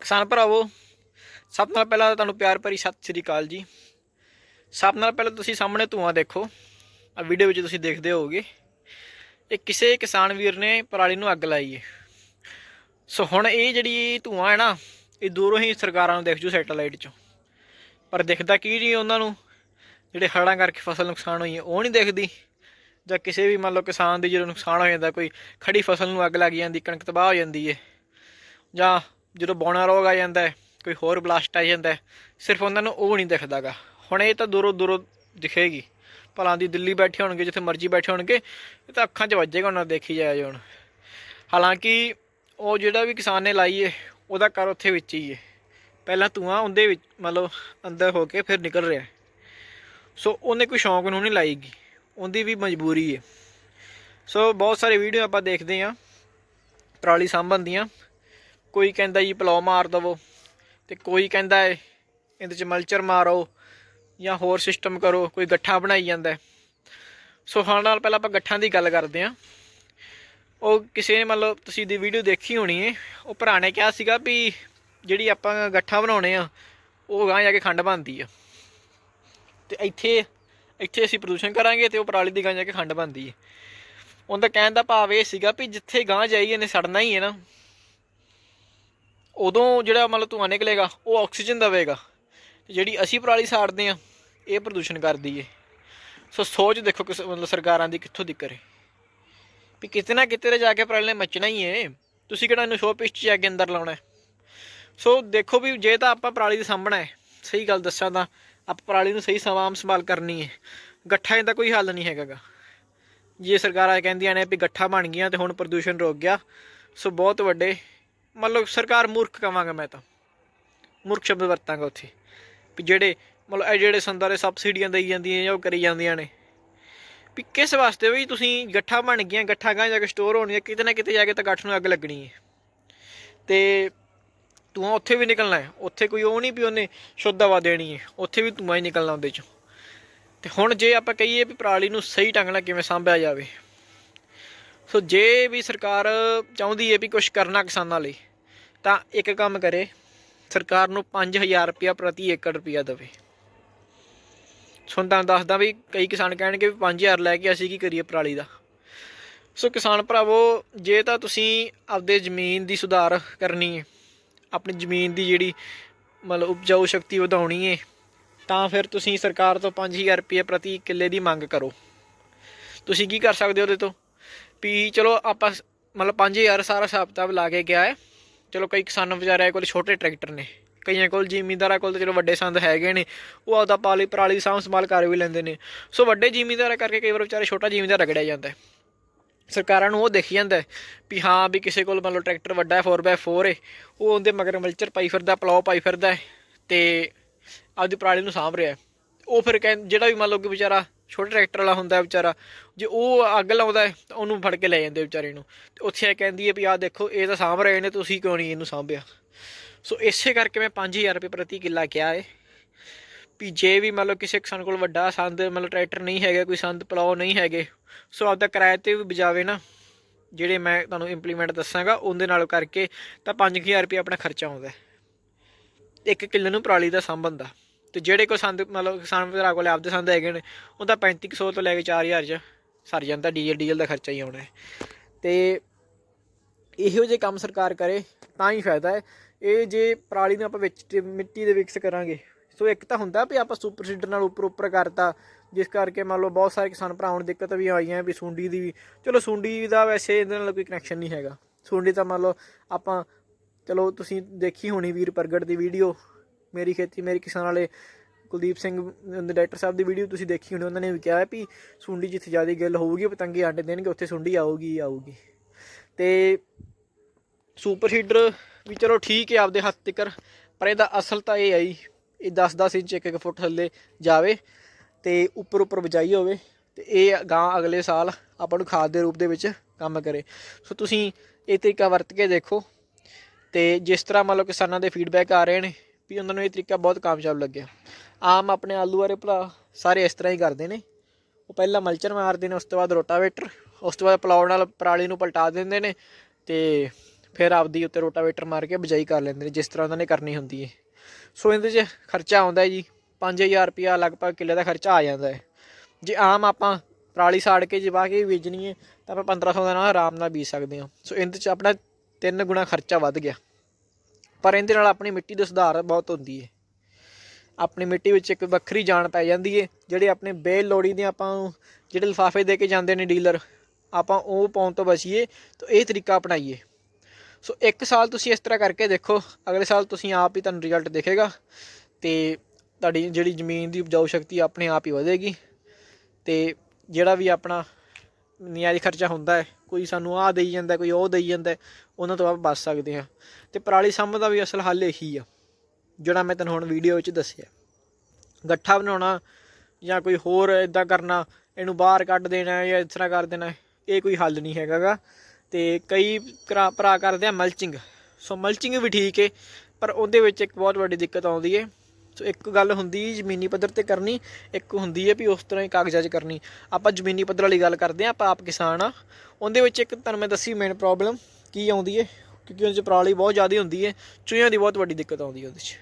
ਕਿਸਾਨ ਭਰਾਵੋ, ਸਭ ਤੋਂ ਪਹਿਲਾਂ ਤਾਂ ਤੁਹਾਨੂੰ ਪਿਆਰ ਭਰੀ ਸਤਿ ਸ੍ਰੀ ਅਕਾਲ ਜੀ। ਸਭ ਨਾਲ ਪਹਿਲਾਂ ਤੁਸੀਂ ਸਾਹਮਣੇ ਧੂਆਂ ਦੇਖੋ ਆ ਵੀਡੀਓ ਵਿੱਚ ਤੁਸੀਂ ਦੇਖਦੇ ਹੋਗੇ ਇਹ ਕਿਸੇ ਕਿਸਾਨ ਵੀਰ ਨੇ ਪਰਾਲੀ ਨੂੰ ਅੱਗ ਲਾਈ ਹੈ ਸੋ ਹੁਣ ਇਹ ਜਿਹੜੀ ਧੂਆਂ ਹੈ ਨਾ, ਇਹ ਦੂਰੋਂ ਹੀ ਸਰਕਾਰਾਂ ਨੂੰ ਦੇਖ ਜੂ ਸੈਟੇਲਾਈਟ 'ਚੋਂ। ਪਰ ਦਿਖਦਾ ਕੀ ਨਹੀਂ ਉਹਨਾਂ ਨੂੰ? ਜਿਹੜੇ ਹੜ੍ਹਾਂ ਕਰਕੇ ਫਸਲ ਨੁਕਸਾਨ ਹੋਈ ਹੈ ਉਹ ਨਹੀਂ ਦਿਖਦੀ। ਜਾਂ ਕਿਸੇ ਵੀ ਮੰਨ ਲਓ ਕਿਸਾਨ ਦੀ ਜਦੋਂ ਨੁਕਸਾਨ ਹੋ ਜਾਂਦਾ, ਕੋਈ ਖੜੀ ਫਸਲ ਨੂੰ ਅੱਗ ਲੱਗ ਜਾਂਦੀ, ਕਣਕ ਤਬਾਹ ਹੋ ਜਾਂਦੀ ਹੈ ਜਾਂ ਜਦੋਂ ਬੌਣਾ ਰੋਗ ਆ ਜਾਂਦਾ ਹੈ, ਕੋਈ ਹੋਰ ਬਲਾਸਟ ਆ ਜਾਂਦਾ ਸਿਰਫ ਉਹਨਾਂ ਨੂੰ ਉਹ ਨਹੀਂ ਦਿਖਦਾਗਾ। ਹੁਣ ਇਹ ਤਾਂ ਦੂਰੋਂ ਦੂਰੋਂ ਦਿਖੇਗੀ। ਭਲਾਂ ਦੀ ਦਿੱਲੀ ਬੈਠੇ ਹੋਣਗੇ, ਜਿੱਥੇ ਮਰਜ਼ੀ ਬੈਠੇ ਹੋਣਗੇ, ਇਹ ਤਾਂ ਅੱਖਾਂ 'ਚ ਵੱਜੇਗਾ ਉਹਨਾਂ ਨੂੰ ਦੇਖੀ ਜਾਇਆ ਹੁਣ। ਹਾਲਾਂਕਿ ਉਹ ਜਿਹੜਾ ਵੀ ਕਿਸਾਨ ਨੇ ਲਾਈ ਏ, ਉਹਦਾ ਘਰ ਉੱਥੇ ਵਿੱਚ ਹੀ ਏ। ਪਹਿਲਾਂ ਧੂਆਂ ਉਹਦੇ ਵਿੱਚ, ਮਤਲਬ ਅੰਦਰ ਹੋ ਕੇ ਫਿਰ ਨਿਕਲ ਰਿਹਾ। ਸੋ ਉਹਨੇ ਕੋਈ ਸ਼ੌਂਕ ਨੂੰ ਨਹੀਂ ਲਾਈਗੀ, ਉਹਦੀ ਵੀ ਮਜਬੂਰੀ ਏ। ਸੋ ਬਹੁਤ ਸਾਰੇ ਵੀਡੀਓ ਆਪਾਂ ਦੇਖਦੇ ਆਂ, ਪਰਾਲੀ ਸਾਂਭਣ ਦੀਆਂ। ਕੋਈ ਕਹਿੰਦਾ ਜੀ ਪਲਾਉ ਮਾਰ ਦਵੋ ਤੇ ਕੋਈ ਕਹਿੰਦਾ ਹੈ ਇਹਦੇ ਚ ਮਲਚਰ ਮਾਰੋ ਜਾਂ ਹੋਰ ਸਿਸਟਮ ਕਰੋ, ਕੋਈ ਗੱਠਾ ਬਣਾਈ ਜਾਂਦਾ ਸੋ ਹਾਂ ਨਾਲ ਪਹਿਲਾਂ ਆਪਾਂ ਗੱਠਾਂ ਦੀ ਗੱਲ ਕਰਦੇ ਆਂ। ਉਹ ਕਿਸੇ ਨੇ ਮਤਲਬ ਤੁਸੀਂ ਦੀ ਵੀਡੀਓ ਦੇਖੀ ਹੋਣੀ ਏ, ਉਹ ਭਰਾ ਨੇ ਕਿਹਾ ਸੀਗਾ ਵੀ ਜਿਹੜੀ ਆਪਾਂ ਗੱਠਾਂ ਬਣਾਉਣੇ ਆ, ਉਹ ਗਾਂ ਜਾ ਕੇ ਖੰਡ ਬਣਦੀ ਆ। ਤੇ ਇੱਥੇ ਇੱਥੇ ਅਸੀਂ ਪ੍ਰਦੂਸ਼ਣ ਕਰਾਂਗੇ ਤੇ ਉਹ ਪਰਾਲੀ ਦੀ ਗਾਂ ਜਾ ਕੇ ਖੰਡ ਬਣਦੀ ਹੈ ਉਹਦਾ ਕਹਿਣ ਦਾ ਭਾਵ ਇਹ ਸੀਗਾ ਵੀ ਜਿੱਥੇ ਗਾਂ ਜਾਈਏ ਨੇ ਸੜਨਾ ਹੀ ਹੈ ਨਾ। ਉਦੋਂ ਜਿਹੜਾ ਮਤਲਬ ਧੂੰਆਂ ਨਿਕਲੇਗਾ, ਉਹ ਆਕਸੀਜਨ ਦੇਵੇਗਾ। ਤੇ ਜਿਹੜੀ ਅਸੀਂ ਪਰਾਲੀ ਸਾੜਦੇ ਆ ਇਹ ਪ੍ਰਦੂਸ਼ਣ ਕਰਦੀ ਏ। ਸੋ ਸੋਚ ਦੇਖੋ ਕਿਸ ਮਤਲਬ ਸਰਕਾਰਾਂ ਦੀ ਕਿੱਥੋਂ ਦਿੱਕਤ ਹੈ ਵੀ ਕਿਤੇ ਨਾ ਕਿਤੇ ਤੇ ਜਾ ਕੇ ਪਰਾਲੀ ਨੇ ਮੱਚਣਾ ਹੀ ਏ। ਤੁਸੀਂ ਕਿਹੜਾ ਇਹਨੂੰ ਸ਼ੋਅ ਪੀਸ 'ਚ ਜਾ ਕੇ ਅੰਦਰ ਲਾਉਣਾ ਸੋ ਦੇਖੋ ਵੀ ਜੇ ਤਾਂ ਆਪਾਂ ਪਰਾਲੀ ਦੀ ਸਾਂਭਣਾ ਹੈ, ਸਹੀ ਗੱਲ ਦੱਸਾਂ ਤਾਂ ਆਪਾਂ ਪਰਾਲੀ ਨੂੰ ਸਹੀ ਸਵਾਮ ਸੰਭਾਲ ਕਰਨੀ ਹੈ ਗੱਠਾ ਇਹਦਾ ਕੋਈ ਹੱਲ ਨਹੀਂ ਹੈਗਾਗਾ ਜੇ ਸਰਕਾਰਾਂ ਕਹਿੰਦੀਆਂ ਨੇ ਵੀ ਗੱਠਾ ਬਣ ਗਈਆਂ ਤੇ ਹੁਣ ਪ੍ਰਦੂਸ਼ਣ ਰੁਕ ਗਿਆ, ਸੋ ਬਹੁਤ ਵੱਡੇ ਮਤਲਬ ਸਰਕਾਰ ਮੂਰਖ ਕਵਾਂਗਾ ਮੈਂ ਤਾਂ। ਮੂਰਖ ਸ਼ਬਦ ਵਰਤਾਂਗਾ ਉੱਥੇ। ਵੀ ਜਿਹੜੇ, ਮਤਲਬ ਇਹ ਜਿਹੜੇ ਸੰਦਾਰੇ ਸਬਸਿਡੀਆਂ ਦੇਈ ਜਾਂਦੀਆਂ ਜਾਂ ਉਹ ਕਰੀ ਜਾਂਦੀਆਂ ਨੇ। ਵੀ ਕਿਸ ਵਾਸਤੇ ਵੀ ਤੁਸੀਂ ਗੱਠਾ ਬਣ ਗਈਆਂ, ਗੱਠਾ ਗਾਂ ਜਾ ਕੇ ਸਟੋਰ ਹੋਣੀਆਂ, ਕਿਤੇ ਨਾ ਕਿਤੇ ਜਾ ਕੇ ਤਾਂ ਗੱਠ ਨੂੰ ਅੱਗ ਲੱਗਣੀ ਹੈ ਤੇ ਧੂਆਂ ਉੱਥੇ ਵੀ ਨਿਕਲਣਾ ਹੈ ਉੱਥੇ ਕੋਈ ਉਹ ਨਹੀਂ ਵੀ ਉਹਨੇ ਸ਼ੁੱਧ ਹਵਾ ਦੇਣੀ ਹੈ ਉੱਥੇ ਵੀ ਧੂਆਂ ਹੀ ਨਿਕਲਣਾ ਉਹਦੇ ਚੋਂ। ਤੇ ਹੁਣ ਜੇ ਆਪਾਂ ਕਹੀਏ ਵੀ ਪਰਾਲੀ ਨੂੰ ਸਹੀ ਢੰਗ ਨਾਲ ਕਿਵੇਂ ਸਾਂਭਿਆ ਜਾਵੇ। ਸੋ ਜੇ ਵੀ ਸਰਕਾਰ ਚਾਹੁੰਦੀ ਹੈ ਵੀ ਕੁਝ ਕਰਨਾ ਕਿਸਾਨਾਂ ਲਈ, ਤਾਂ ਇੱਕ ਕੰਮ ਕਰੇ, ਸਰਕਾਰ ਨੂੰ 5000 ਰੁਪਇਆ ਪ੍ਰਤੀ ਏਕੜ ਰੁਪਇਆ ਦੇਵੇ। ਸੁਣ ਤਾਂ ਦੱਸਦਾ ਵੀ ਕਈ ਕਿਸਾਨ ਕਹਿਣਗੇ ਵੀ 5000 ਲੈ ਕੇ ਅਸੀਂ ਕੀ ਕਰੀਏ ਪਰਾਲੀ ਦਾ। ਸੋ ਕਿਸਾਨ ਭਰਾਵੋ, ਜੇ ਤਾਂ ਤੁਸੀਂ ਆਪਦੇ ਜ਼ਮੀਨ ਦੀ ਸੁਧਾਰ ਕਰਨੀ ਹੈ, ਆਪਣੀ ਜ਼ਮੀਨ ਦੀ ਜਿਹੜੀ ਮਤਲਬ ਉਪਜਾਊ ਸ਼ਕਤੀ ਵਧਾਉਣੀ ਹੈ, ਤਾਂ ਫਿਰ ਤੁਸੀਂ ਸਰਕਾਰ ਤੋਂ 5000 ਰੁਪਏ ਪ੍ਰਤੀ ਕਿੱਲੇ ਦੀ ਮੰਗ ਕਰੋ। ਤੁਸੀਂ ਕੀ ਕਰ ਸਕਦੇ ਹੋ ਉਹਦੇ ਤੋਂ? ਵੀ ਚਲੋ ਆਪਾਂ ਸ- ਮਤਲਬ 5000 ਸਾਰਾ ਹਿਸਾਬ ਕਿਤਾਬ ਲਾ ਕੇ ਗਿਆ ਹੈ। ਚਲੋ ਕਈ ਕਿਸਾਨ ਵਿਚਾਰਿਆਂ ਕੋਲ ਛੋਟੇ ਟਰੈਕਟਰ ਨੇ। ਕਈਆਂ ਕੋਲ ਜ਼ਿਮੀਂਦਾਰਾਂ ਕੋਲ ਤਾਂ ਚਲੋ ਵੱਡੇ ਸੰਦ ਹੈਗੇ ਨੇ। ਉਹ ਆਪਦਾ ਪਾਲੀ ਪਰਾਲੀ ਦੀ ਸਾਂਭ ਸੰਭਾਲ ਕਰ ਵੀ ਲੈਂਦੇ ਨੇ। ਸੋ ਵੱਡੇ ਜ਼ਿਮੀਂਦਾਰਾਂ ਕਰਕੇ ਕਈ ਵਾਰ ਵਿਚਾਰੇ ਛੋਟਾ ਜ਼ਿਮੀਂਦਾਰ ਰਗੜਿਆ ਜਾਂਦਾ ਸਰਕਾਰਾਂ ਨੂੰ ਉਹ ਦੇਖੀ ਜਾਂਦਾ ਵੀ ਹਾਂ ਵੀ ਕਿਸੇ ਕੋਲ ਮੰਨ ਲਓ ਟਰੈਕਟਰ ਵੱਡਾ ਹੈ 4x4 ਹੈ ਉਹ ਉਹਦੇ ਮਗਰ ਮਲਚਰ ਪਾਈ ਫਿਰਦਾ, ਪਲਾਓ ਪਾਈ ਫਿਰਦਾ ਹੈ ਤੇ ਆਪਦੀ ਪਰਾਲੀ ਨੂੰ ਸਾਂਭ ਰਿਹਾ ਉਹ ਫਿਰ ਕਹਿੰ ਜਿਹੜਾ ਵੀ ਮੰਨ ਲਓ ਕਿ ਵਿਚਾਰਾ ਛੋਟੇ ਟਰੈਕਟਰ ਵਾਲਾ ਹੁੰਦਾ ਵਿਚਾਰਾ, ਜੇ ਉਹ ਅੱਗ ਲਾਉਂਦਾ ਹੈ, ਤਾਂ ਉਹਨੂੰ ਫੜ ਕੇ ਲੈ ਜਾਂਦੇ ਵਿਚਾਰੇ ਨੂੰ। ਤੇ ਉੱਥੇ ਇਹ ਕਹਿੰਦੀ ਹੈ ਵੀ ਆਹ ਦੇਖੋ, ਇਹ ਤਾਂ ਸਾਂਭ ਰਹੇ ਨੇ, ਤੁਸੀਂ ਕਿਉਂ ਨਹੀਂ ਇਹਨੂੰ ਸਾਂਭਿਆ? ਸੋ ਇਸੇ ਕਰਕੇ ਮੈਂ 5000 ਰੁਪਏ ਪ੍ਰਤੀ ਕਿੱਲਾ ਕਿਹਾ ਹੈ ਵੀ ਜੇ ਵੀ ਮਤਲਬ ਕਿਸੇ ਕਿਸਾਨ ਕੋਲ ਵੱਡਾ ਸੰਦ, ਮਤਲਬ ਟਰੈਕਟਰ ਨਹੀਂ ਹੈਗਾ, ਕੋਈ ਸੰਦ ਪਲਾਓ ਨਹੀਂ ਹੈਗੇ, ਸੋ ਆਪਦਾ ਕਿਰਾਏ ਤੇ ਵੀ ਬਜਾਵੇ ਨਾ, ਜਿਹੜੇ ਮੈਂ ਤੁਹਾਨੂੰ ਇੰਪਲੀਮੈਂਟ ਦੱਸਾਂਗਾ, ਉਹਦੇ ਨਾਲ ਕਰਕੇ ਤਾਂ 5000 ਰੁਪਏ ਆਪਣਾ ਖਰਚਾ ਆਉਂਦਾ ਇੱਕ ਕਿੱਲੇ ਨੂੰ ਪਰਾਲੀ ਦਾ ਸਾਂਭਣ ਦਾ ਤੇ ਜਿਹੜੇ ਕੋਈ ਸੰਦ, ਮਤਲਬ ਕਿਸਾਨ ਭਰਾ ਕੋਲ ਆਪਦੇ ਸੰਦ ਹੈਗੇ ਨੇ, ਉਹ ਉਹਦਾ 3500 ਤੋਂ ਲੈ ਕੇ 4000 ਚ ਸਰ ਜਾਂਦਾ ਡੀਜ਼ਲ ਡੀਜ਼ਲ ਦਾ ਖਰਚਾ ਹੀ ਆਉਣਾ ਹੈ। ਤੇ ਇਹੋ ਜਿਹੇ ਕੰਮ ਸਰਕਾਰ ਕਰੇ ਤਾਂ ਹੀ ਫਾਇਦਾ ਹੈ। ਇਹ ਜੇ ਪਰਾਲੀ ਨੂੰ ਆਪਾਂ ਵਿੱਚ ਮਿੱਟੀ ਦੇ ਵਿਕਸ ਕਰਾਂਗੇ, ਸੋ ਇੱਕ ਤਾਂ ਹੁੰਦਾ ਵੀ ਆਪਾਂ ਸੁਪਰ ਸੀਡਰ ਨਾਲ ਉੱਪਰ ਉੱਪਰ ਕਰਤਾ, ਜਿਸ ਕਰਕੇ ਮੰਨ ਲਓ ਬਹੁਤ ਸਾਰੇ ਕਿਸਾਨ ਭਰਾਵਾਂ ਨੂੰ ਦਿੱਕਤ ਵੀ ਆਈਆਂ ਵੀ ਸੁੰਡੀ ਦੀ ਵੀ, ਚਲੋ ਸੁੰਡੀ ਦਾ ਵੈਸੇ ਇਹਦੇ ਨਾਲ ਕੋਈ ਕਨੈਕਸ਼ਨ ਨਹੀਂ ਹੈਗਾ। ਸੁੰਡੀ ਤਾਂ ਮੰਨ ਲਓ ਆਪਾਂ, ਚਲੋ ਤੁਸੀਂ ਦੇਖੀ ਹੋਣੀ ਵੀਰ ਪ੍ਰਗਟ ਦੀ ਵੀਡੀਓ ਮੇਰੀ ਖੇਤੀ, ਮੇਰੀ ਕਿਸਾਨ ਵਾਲੇ ਕੁਲਦੀਪ ਸਿੰਘ ਡਾਇਰੈਕਟਰ ਸਾਹਿਬ ਦੀ ਵੀਡੀਓ ਤੁਸੀਂ ਦੇਖੀ ਹੋਣੀ, ਉਹਨਾਂ ਨੇ ਵੀ ਕਿਹਾ ਹੈ ਵੀ ਸੁੰਡੀ ਜਿੱਥੇ ਜ਼ਿਆਦਾ ਗਿੱਲ ਹੋਊਗੀ ਪਤੰਗੇ ਆਂਡੇ ਦੇਣਗੇ, ਉੱਥੇ ਸੁੰਡੀ ਆਊਗੀ ਆਊਗੀ। ਤੇ ਸੁਪਰ ਹੀਟਰ ਵੀ ਚਲੋ ਠੀਕ ਹੈ ਆਪਦੇ ਹੱਥ ਤੱਕਰ, ਪਰ ਇਹਦਾ ਅਸਲ ਤਾਂ ਇਹ ਆਈ ਇਹ 10-10 ਇੰਚ ਇੱਕ ਇੱਕ ਫੁੱਟ ਥੱਲੇ ਜਾਵੇ ਤੇ ਉੱਪਰ ਉੱਪਰ ਬਜਾਈ ਹੋਵੇ ਤੇ ਇਹ ਗਾਂ ਅਗਲੇ ਸਾਲ ਆਪਾਂ ਨੂੰ ਖਾਦ ਦੇ ਰੂਪ ਦੇ ਵਿੱਚ ਕੰਮ ਕਰੇ। ਸੋ ਤੁਸੀਂ ਇਹ ਤਰੀਕਾ ਵਰਤ ਕੇ ਦੇਖੋ ਤੇ ਜਿਸ ਤਰ੍ਹਾਂ ਮੰਨ ਲਓ ਕਿਸਾਨਾਂ ਦੇ ਫੀਡਬੈਕ ਆ ਰਹੇ ਨੇ ਵੀ ਉਹਨਾਂ ਨੂੰ ਇਹ ਤਰੀਕਾ ਬਹੁਤ ਕਾਮਯਾਬ ਲੱਗਿਆ। ਆਮ ਆਪਣੇ ਆਲੂ ਵਾਲੇ ਭਰਾ ਸਾਰੇ ਇਸ ਤਰ੍ਹਾਂ ਹੀ ਕਰਦੇ ਨੇ। ਉਹ ਪਹਿਲਾਂ ਮਲਚਰ ਮਾਰਦੇ ਨੇ, ਉਸ ਤੋਂ ਬਾਅਦ ਰੋਟਾਵੇਟਰ, ਉਸ ਤੋਂ ਬਾਅਦ ਪਲਾਉ ਨਾਲ ਪਰਾਲੀ ਨੂੰ ਪਲਟਾ ਦਿੰਦੇ ਨੇ ਤੇ ਫਿਰ ਆਪਦੀ ਉੱਤੇ ਰੋਟਾਵੇਟਰ ਮਾਰ ਕੇ ਬਿਜਾਈ ਕਰ ਲੈਂਦੇ ਨੇ, ਜਿਸ ਤਰ੍ਹਾਂ ਉਹਨਾਂ ਨੇ ਕਰਨੀ ਹੁੰਦੀ ਹੈ ਸੋ ਇਹਦੇ 'ਚ ਖਰਚਾ ਆਉਂਦਾ ਹੈ ਜੀ 5000 ਰੁਪਿਆ ਲਗਭਗ ਕਿੱਲੇ ਦਾ ਖਰਚਾ ਆ ਜਾਂਦਾ ਹੈ। ਜੇ ਆਮ ਆਪਾਂ ਪਰਾਲੀ ਸਾੜ ਕੇ ਜੇ ਵਾਹ ਕੇ ਬੀਜਣੀ ਹੈ ਤਾਂ ਆਪਾਂ 1500 ਦਾ ਨਾਲ ਆਰਾਮ ਨਾਲ ਬੀਜ ਸਕਦੇ ਹਾਂ। ਸੋ ਇਹਦੇ 'ਚ ਆਪਣਾ ਤਿੰਨ ਗੁਣਾ ਖਰਚਾ ਵੱਧ ਗਿਆ। ਪਰ ਇਹਦੇ ਨਾਲ ਆਪਣੀ ਮਿੱਟੀ ਦੇ ਸੁਧਾਰ ਬਹੁਤ ਹੁੰਦੀ ਹੈ ਆਪਣੀ ਮਿੱਟੀ ਵਿੱਚ ਇੱਕ ਵੱਖਰੀ ਜਾਨ ਪੈ ਜਾਂਦੀ ਹੈ ਜਿਹੜੇ ਆਪਣੇ ਬੇਲ ਲੋੜੀ ਦੇ ਆਪਾਂ ਨੂੰ ਜਿਹੜੇ ਲਿਫਾਫੇ ਦੇ ਕੇ ਜਾਂਦੇ ਨੇ ਡੀਲਰ, ਆਪਾਂ ਉਹ ਪਾਉਣ ਤੋਂ ਬਚੀਏ ਤਾਂ ਇਹ ਤਰੀਕਾ ਅਪਣਾਈਏ। ਸੋ ਇੱਕ ਸਾਲ ਤੁਸੀਂ ਇਸ ਤਰ੍ਹਾਂ ਕਰਕੇ ਦੇਖੋ, ਅਗਲੇ ਸਾਲ ਤੁਸੀਂ ਆਪ ਹੀ ਤੁਹਾਨੂੰ ਰਿਜ਼ਲਟ ਦੇਖੇਗਾ ਤੇ ਤੁਹਾਡੀ ਜਿਹੜੀ ਜ਼ਮੀਨ ਦੀ ਉਪਜਾਊ ਸ਼ਕਤੀ ਆਪਣੇ ਆਪ ਹੀ ਵਧੇਗੀ ਤੇ ਜਿਹੜਾ ਵੀ ਆਪਣਾ ਨਿਆਜ਼ ਖਰਚਾ ਹੁੰਦਾ ਹੈ ਕੋਈ ਸਾਨੂੰ ਆਹ ਦੇਈ ਜਾਂਦਾ, ਕੋਈ ਉਹ ਦੇਈ ਜਾਂਦਾ, ਉਹਨਾਂ ਤੋਂ ਆਪਾਂ ਬਚ ਸਕਦੇ ਹਾਂ। ਤੇ ਪਰਾਲੀ ਸੰਭ ਦਾ ਵੀ ਅਸਲ ਹੱਲ ਇਹੀ ਆ, ਜਿਹੜਾ ਮੈਂ ਤੈਨੂੰ ਹੁਣ ਵੀਡੀਓ ਵਿੱਚ ਦੱਸਿਆ। ਗੱਠਾ ਬਣਾਉਣਾ ਜਾਂ ਕੋਈ ਹੋਰ ਇਦਾਂ ਕਰਨਾ, ਇਹਨੂੰ ਬਾਹਰ ਕੱਢ ਦੇਣਾ ਜਾਂ ਇਸ ਤਰ੍ਹਾਂ ਕਰ ਦੇਣਾ, ਇਹ ਕੋਈ ਹੱਲ ਨਹੀਂ ਹੈਗਾਗਾ। ਤੇ ਕਈ ਭਰਾ ਭਰਾ ਕਰਦੇ ਆ ਮਲਚਿੰਗ ਸੋ ਮਲਚਿੰਗ ਵੀ ਠੀਕ ਹੈ ਪਰ ਉਹਦੇ ਵਿੱਚ ਇੱਕ ਬਹੁਤ ਵੱਡੀ ਦਿੱਕਤ ਆਉਂਦੀ ਹੈ ਸੋ ਇੱਕ ਗੱਲ ਹੁੰਦੀ ਜ਼ਮੀਨੀ ਪੱਧਰ ਤੇ ਕਰਨੀ, ਇੱਕ ਹੁੰਦੀ ਹੈ ਵੀ ਉਸ ਤਰ੍ਹਾਂ ਹੀ ਕਾਗਜ਼ਾਂ 'ਚ ਕਰਨੀ। ਆਪਾਂ ਜ਼ਮੀਨੀ ਪੱਧਰ ਵਾਲੀ ਗੱਲ ਕਰਦੇ ਹਾਂ, ਆਪਾਂ ਆਪ ਕਿਸਾਨ ਆ ਉਹਦੇ ਵਿੱਚ ਇੱਕ ਤੁਹਾਨੂੰ ਮੈਂ ਦੱਸੀ ਮੇਨ ਪ੍ਰੋਬਲਮ ਕੀ ਆਉਂਦੀ ਹੈ, ਕਿਉਂਕਿ ਉਹਦੇ 'ਚ ਪਰਾਲੀ ਬਹੁਤ ਜ਼ਿਆਦਾ ਹੁੰਦੀ ਹੈ, ਚੂਹਿਆਂ ਦੀ ਬਹੁਤ ਵੱਡੀ ਦਿੱਕਤ ਆਉਂਦੀ ਹੈ ਉਹਦੇ 'ਚ।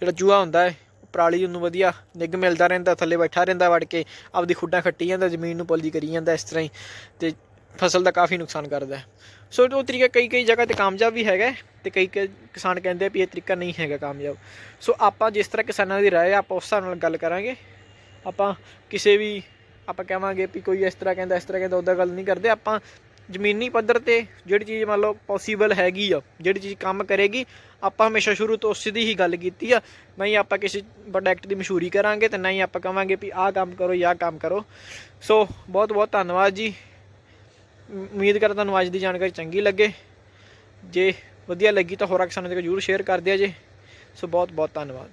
ਜਿਹੜਾ ਚੂਹਾ ਹੁੰਦਾ ਹੈ, ਪਰਾਲੀ ਉਹਨੂੰ ਵਧੀਆ ਨਿੱਘ ਮਿਲਦਾ ਰਹਿੰਦਾ, ਥੱਲੇ ਬੈਠਾ ਰਹਿੰਦਾ ਵੜ ਕੇ, ਆਪਦੀ ਖੁੱਡਾਂ ਖੱਟੀ ਜਾਂਦਾ, ਜ਼ਮੀਨ ਨੂੰ ਪਲਦੀ ਕਰੀ ਜਾਂਦਾ ਇਸ ਤਰ੍ਹਾਂ ਹੀ, ਤੇ ਫਸਲ ਦਾ ਕਾਫੀ ਨੁਕਸਾਨ ਕਰਦਾ ਸੋ ਉਹ ਤਰੀਕਾ ਕਈ ਕਈ ਜਗ੍ਹਾ ਤੇ ਕਾਮਯਾਬ ਵੀ ਹੈਗਾ ਤੇ ਕਈ ਕਈ ਕਿਸਾਨ ਕਹਿੰਦੇ ਆ ਵੀ ਇਹ ਤਰੀਕਾ ਨਹੀਂ ਹੈਗਾ ਕਾਮਯਾਬ। ਸੋ ਆਪਾਂ ਜਿਸ ਤਰ੍ਹਾਂ ਕਿਸਾਨਾਂ ਦੀ ਰਾਏ ਆ, ਆਪਾਂ ਉਸ ਹਿਸਾਬ ਨਾਲ ਗੱਲ ਕਰਾਂਗੇ। ਆਪਾਂ ਕਿਸੇ ਵੀ ਆਪਾਂ ਕਹਾਂਗੇ ਵੀ ਕੋਈ ਇਸ ਤਰ੍ਹਾਂ ਕਹਿੰਦਾ ਇਸ ਤਰ੍ਹਾਂ ਕਹਿੰਦਾ ਉਹਦਾ ਗੱਲ ਨਹੀਂ ਕਰਦੇ। ਆਪਾਂ ਜ਼ਮੀਨੀ ਪੱਧਰ ਤੇ ਜਿਹੜੀ ਚੀਜ਼ ਮੰਨ ਲਓ ਪੋਸੀਬਲ ਹੈਗੀ ਆ ਜਿਹੜੀ ਚੀਜ਼ ਕੰਮ ਕਰੇਗੀ ਆਪਾਂ ਹਮੇਸ਼ਾ ਸ਼ੁਰੂ ਤੋਂ ਉਸ ਦੀ ਹੀ ਗੱਲ ਕੀਤੀ ਆ। ਨਹੀਂ ਆਪਾਂ ਕਿਸੇ ਪ੍ਰੋਡਕਟ ਦੀ ਮਸ਼ਹੂਰੀ ਕਰਾਂਗੇ ਤੇ ਨਾ ਹੀ ਆਪਾਂ ਕਵਾਂਗੇ ਵੀ ਆਹ ਕੰਮ ਕਰੋ ਜਾਂ ਆਹ ਕੰਮ ਕਰੋ। ਸੋ ਬਹੁਤ ਬਹੁਤ ਧੰਨਵਾਦ ਜੀ। ਉਮੀਦ ਕਰਦਾ ਤੁਹਾਨੂੰ ਅੱਜ ਦੀ ਜਾਣਕਾਰੀ ਚੰਗੀ ਲੱਗੇ। ਜੇ ਵਧੀਆ ਲੱਗੀ ਤਾਂ ਹੋਰਾਂ ਕਿਸਾਨਾਂ ਦੇ ਜਰੂਰ ਸ਼ੇਅਰ ਕਰ ਦਿਆ ਜੇ। ਸੋ ਬਹੁਤ ਬਹੁਤ ਧੰਨਵਾਦ।